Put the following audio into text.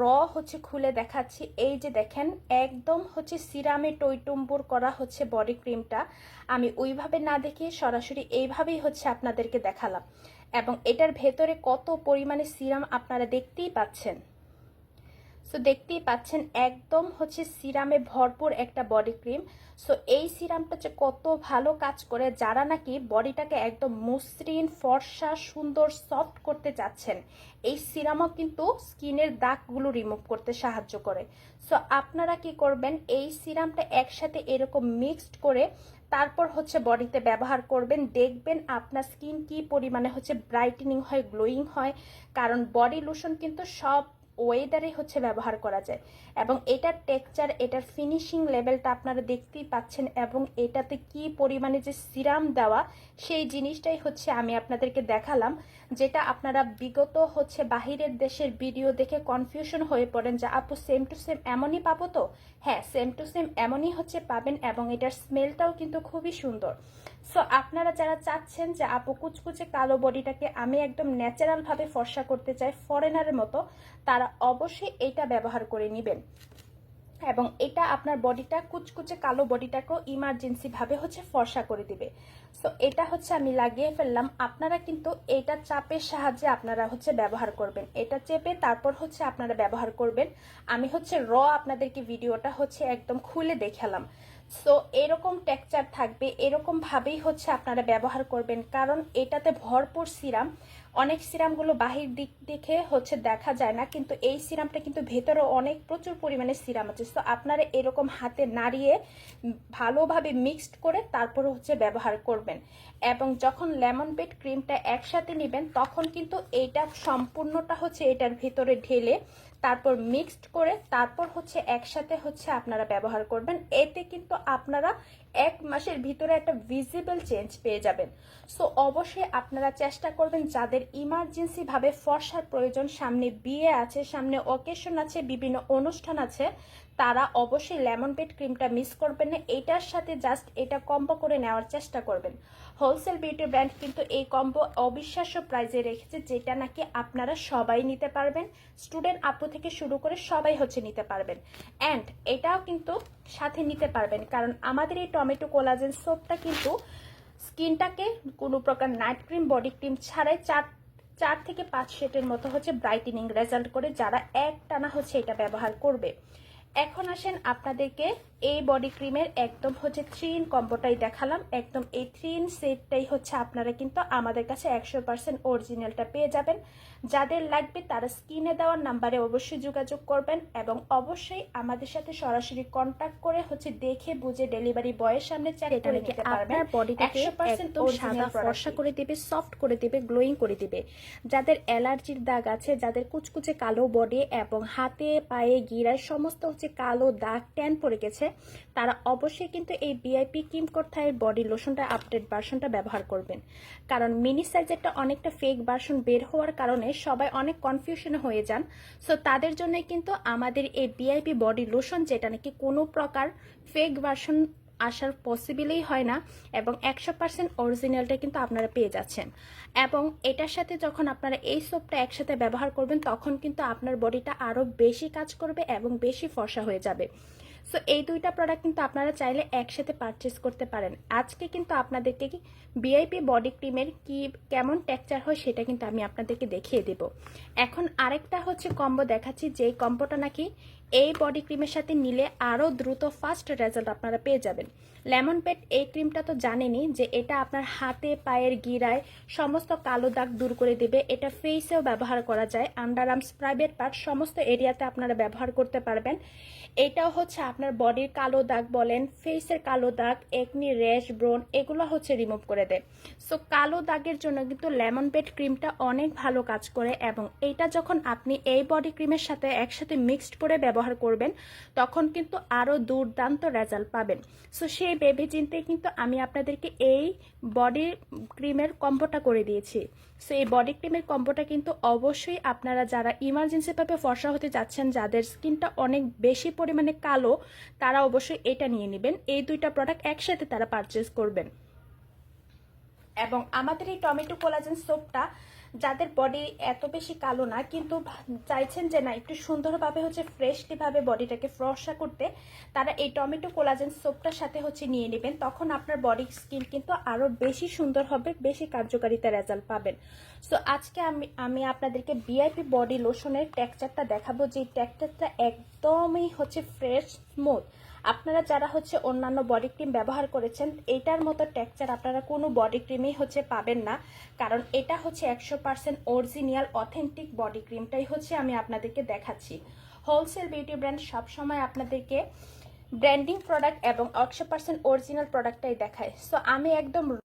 র হচ্ছে খুলে দেখাচ্ছি। এই যে দেখেন, একদম হচ্ছে সিরামে টইটুম্বুর করা হচ্ছে বডি ক্রিমটা আমি ওইভাবে না দেখে সরাসরি এইভাবেই হচ্ছে আপনাদেরকে দেখালাম। এবং এটার ভেতরে কত পরিমাণে সিরাম আপনারা দেখতেই পাচ্ছেন। সো দেখতেই পাচ্ছেন, একদম হচ্ছে সিরামে ভরপুর একটা বডি ক্রিম সো এই সিরামটা যে কত ভালো কাজ করে, যারা নাকি বডিটাকে একদম মসৃণ, ফর্সা, সুন্দর সফট করতে চাচ্ছেন, এই সিরামও কিন্তু স্কিনের দাগগুলো রিমুভ করতে সাহায্য করে। সো আপনারা কি করবেন, এই সিরামটা একসাথে এরকম মিক্সড করে তারপর হচ্ছে বডিতে ব্যবহার করবেন। দেখবেন আপনার স্কিন কি পরিমাণে হচ্ছে ব্রাইটেনিং হয় গ্লোয়িং হয়। কারণ বডি লোশন কিন্তু সব ওয়েদারে হচ্ছে ব্যবহার করা যায়। এবং এটার টেক্সচার এটার ফিনিশিং লেভেলটা আপনারা দেখতেই পাচ্ছেন এবং এটাতে কি পরিমাণে যে সিরাম দেওয়া, সেই জিনিসটাই হচ্ছে আমি আপনাদেরকে দেখালাম, যেটা আপনারা বিগত হচ্ছে বাহিরের দেশের ভিডিও দেখে কনফিউশন হয়ে পড়েন যে, আপু সেম টু সেম এমনই পাবো তো? হ্যাঁ সেম টু সেম এমনই হচ্ছে পাবেন এবং এটার স্মেলটাও কিন্তু খুবই সুন্দর। সো আপনারা যারা চাচ্ছেন যে আপু কুচকুচে কালো বডিটাকে আমি একদম ন্যাচারাল ভাবে ফর্সা করতে চাই ফরেনারের মতো, তারা অবশ্যই এটা ব্যবহার করে নেবেন। এবং এটা আপনার বডিটা, কুচকুচে কালো বডিটাকেও ইমার্জেন্সি ভাবে হচ্ছে ফর্সা করে দিবে। সো এটা হচ্ছে আমি লাগিয়ে ফেললাম। আপনারা কিন্তু এটা চাপের সাহায্যে আপনারা হচ্ছে ব্যবহার করবেন। এটা চেপে তারপর হচ্ছে আপনারা ব্যবহার করবেন। আমি হচ্ছে র আপনাদেরকে ভিডিওটা হচ্ছে একদম খুলে দেখালাম। সো এরকম টেক্সচার থাকবে এরকমভাবেই হচ্ছে আপনারা ব্যবহার করবেন। কারণ এটাতে ভরপুর সিরাম অনেক সিরামগুলো বাহির দিক দেখে হচ্ছে দেখা যায় না, কিন্তু এই সিরামটা কিন্তু ভেতরে অনেক প্রচুর পরিমাণে সিরাম আছে। সো আপনারা এরকম হাতে নাড়িয়ে ভালোভাবে মিক্সড করে তারপর হচ্ছে ব্যবহার করবেন। এবং যখন লেমন বেড ক্রিমটা একসাথে নেবেন, তখন কিন্তু এইটা সম্পূর্ণটা হচ্ছে এটার ভেতরে ঢেলে তারপর মিক্সড করে তারপর হচ্ছে একসাথে হচ্ছে আপনারা ব্যবহার করবেন। এতে কিন্তু আপনারা এক মাসের ভিতরে একটা ভিজিবল চেঞ্জ পেয়ে যাবেন। সো অবশ্যই আপনারা চেষ্টা করবেন যাদের ইমার্জেন্সি ভাবে ফর্সার প্রয়োজন, সামনে বিয়ে আছে, সামনে অকেশন আছে, বিভিন্ন অনুষ্ঠান আছে তারা অবশ্যই লেমন পেট ক্রিমটা মিস করবেন না। এটার সাথে জাস্ট এটা কম্বো করে নেওয়ার চেষ্টা করবেন। হোলসেল বিউটি ব্র্যান্ড কিন্তু এই কম্বো অবিশ্বাস্য প্রাইজে রেখেছে, যেটা নাকি আপনারা সবাই নিতে পারবেন। স্টুডেন্ট আপু থেকে শুরু করে সবাই হচ্ছে নিতে পারবেন। অ্যান্ড এটাও কিন্তু সাথে নিতে পারবেন, কারণ আমাদের এই টমেটো কোলাজেন সোপটা কিন্তু স্কিনটাকে কোনো প্রকার নাইট ক্রিম বডি ক্রিম ছাড়াই চার চার থেকে পাঁচ সেটের মতো হচ্ছে ব্রাইটেনিং রেজাল্ট করে যারা এক টানা হচ্ছে এটা ব্যবহার করবে। এখন আসেন আপনাদেরকে এই বডি ক্রিমের একদম হচ্ছে থ্রি ইন কম্বোটাই দেখালাম। একদম এই থ্রি ইন সেটটাই হচ্ছে আপনারা কিন্তু আমাদের কাছে একশো পার্সেন্ট অরিজিনালটা পেয়ে যাবেন। যাদের লাগবে তারা স্ক্রিনে দেওয়ার নাম্বারে অবশ্যই যোগাযোগ করবেন এবং অবশ্যই আমাদের সাথে সরাসরি কন্ট্যাক্ট করে হচ্ছে দেখে বুঝে ডেলিভারি বয়ের সামনে করে নিতে পারবেন। আপনার বডিটাকে 100% একদম সাদা ফর্সা করে দিবে সফট করে দেবে গ্লোয়িং করে দিবে। যাদের অ্যালার্জির দাগ আছে যাদের কুচকুচে কালো বডি এবং হাতে পায়ে গিরায় সমস্ত হচ্ছে কালো দাগ ট্যান পড়ে গেছে তারা অবশ্যই কিন্তু এই বিআইপি কিম কোথায় বডি লোশনটা আপডেট ভার্সনটা ব্যবহার করবেন। কারণ মিনি সাইজেরটা অনেকটা ফেক ভার্সন বের হওয়ার কারণে সবাই অনেক কনফিউশন হয়ে যান। সো তাদের জন্য কিন্তু আমাদের এই বিআইপি বডি লোশন যেটা নাকি কোনো প্রকার ফেক ভার্সন আসার পসিবলই হয় না এবং একশো পার্সেন্ট অরিজিনালটা কিন্তু আপনারা পেয়ে যাচ্ছেন। এবং এটার সাথে যখন আপনারা এই সোপটা একসাথে ব্যবহার করবেন, তখন কিন্তু আপনার বডিটা আরও বেশি কাজ করবে এবং বেশি ফর্সা হয়ে যাবে। সো এই দুইটা প্রোডাক্ট কিন্তু আপনারা চাইলে একসাথে পারচেস করতে পারেন। আজকে কিন্তু আপনাদেরকে কি বিআইপি বডি ক্রিমের কি কেমন টেক্সচার হয় সেটা কিন্তু আমি আপনাদেরকে দেখিয়ে দেব। এখন আরেকটা হচ্ছে কম্বো দেখাচ্ছি, যেই কম্বোটা নাকি এই বডি ক্রিমের সাথে নিলে আরও দ্রুত ফাস্ট রেজাল্ট আপনারা পেয়ে যাবেন। লেমন পেট এই ক্রিমটা তো জানেনই যে এটা আপনার হাতে, পায়ের গিরায় সমস্ত কালো দাগ দূর করে দেবে। এটা ফেসেও ব্যবহার করা যায়। আন্ডার আর্মস প্রাইভেট পার্ট সমস্ত এরিয়াতে আপনারা ব্যবহার করতে পারবেন। এটাও হচ্ছে আপনার বডির কালো দাগ বলেন ফেসের কালো দাগ একনি র্যাশ ব্রন এগুলো হচ্ছে রিমুভ করে দেয়। সো কালো দাগের জন্য কিন্তু লেমন পেট ক্রিমটা অনেক ভালো কাজ করে এবং এটা যখন আপনি এই বডি ক্রিমের সাথে একসাথে মিক্সড করে ব্যবহার করবেন, তখন কিন্তু আরও দুর্দান্ত রেজাল্ট পাবেন। সো সেই ভেবে চিন্তে কিন্তু আমি আপনাদেরকে এই বডি ক্রিমের কম্বোটা করে দিয়েছি। সো এই বডি ক্রিমের কম্বোটা কিন্তু অবশ্যই আপনারা যারা ইমার্জেন্সিভাবে ফর্সা হতে যাচ্ছেন, যাদের স্কিনটা অনেক বেশি পরিমাণে কালো, তারা অবশ্যই এটা নিয়ে নেবেন। এই দুইটা প্রোডাক্ট একসাথে তারা পারচেস করবেন। এবং আমাদের এই টমেটো কোলাজেন সোপটা যাদের বডি এত বেশি কালো না, কিন্তু চাইছেন যে না, একটু সুন্দরভাবে হচ্ছে ফ্রেশলি ভাবে বডিটাকে ফর্সা করতে, তারা এই টমেটো কোলাজেন সোপটার সাথে হচ্ছে নিয়ে নেবেন। তখন আপনার বডি স্কিন কিন্তু আরও বেশি সুন্দর হবে, বেশি কার্যকারিতা রেজাল্ট পাবেন। সো আজকে আমি আমি আপনাদেরকে বিআইপি বডি লোশনের টেক্সচারটা দেখাবো। যে টেক্সচারটা একদমই হচ্ছে ফ্রেশ স্মুথ আপনারা যারা হচ্ছে অন্যান্য বডি ক্রিম ব্যবহার করেছেন, এটার মতো টেক্সচার আপনারা কোনো বডি ক্রিমেই হচ্ছে পাবেন না। কারণ এটা হচ্ছে একশো পার্সেন্ট অরিজিনিয়াল অথেন্টিক বডি ক্রিমটাই হচ্ছে আমি আপনাদেরকে দেখাচ্ছি। হোলসেল বিউটি ব্র্যান্ড সবসময় আপনাদেরকে ব্র্যান্ডিং প্রোডাক্ট এবং একশো পার্সেন্ট অরিজিনাল প্রোডাক্টটাই দেখায়। সো আমি একদম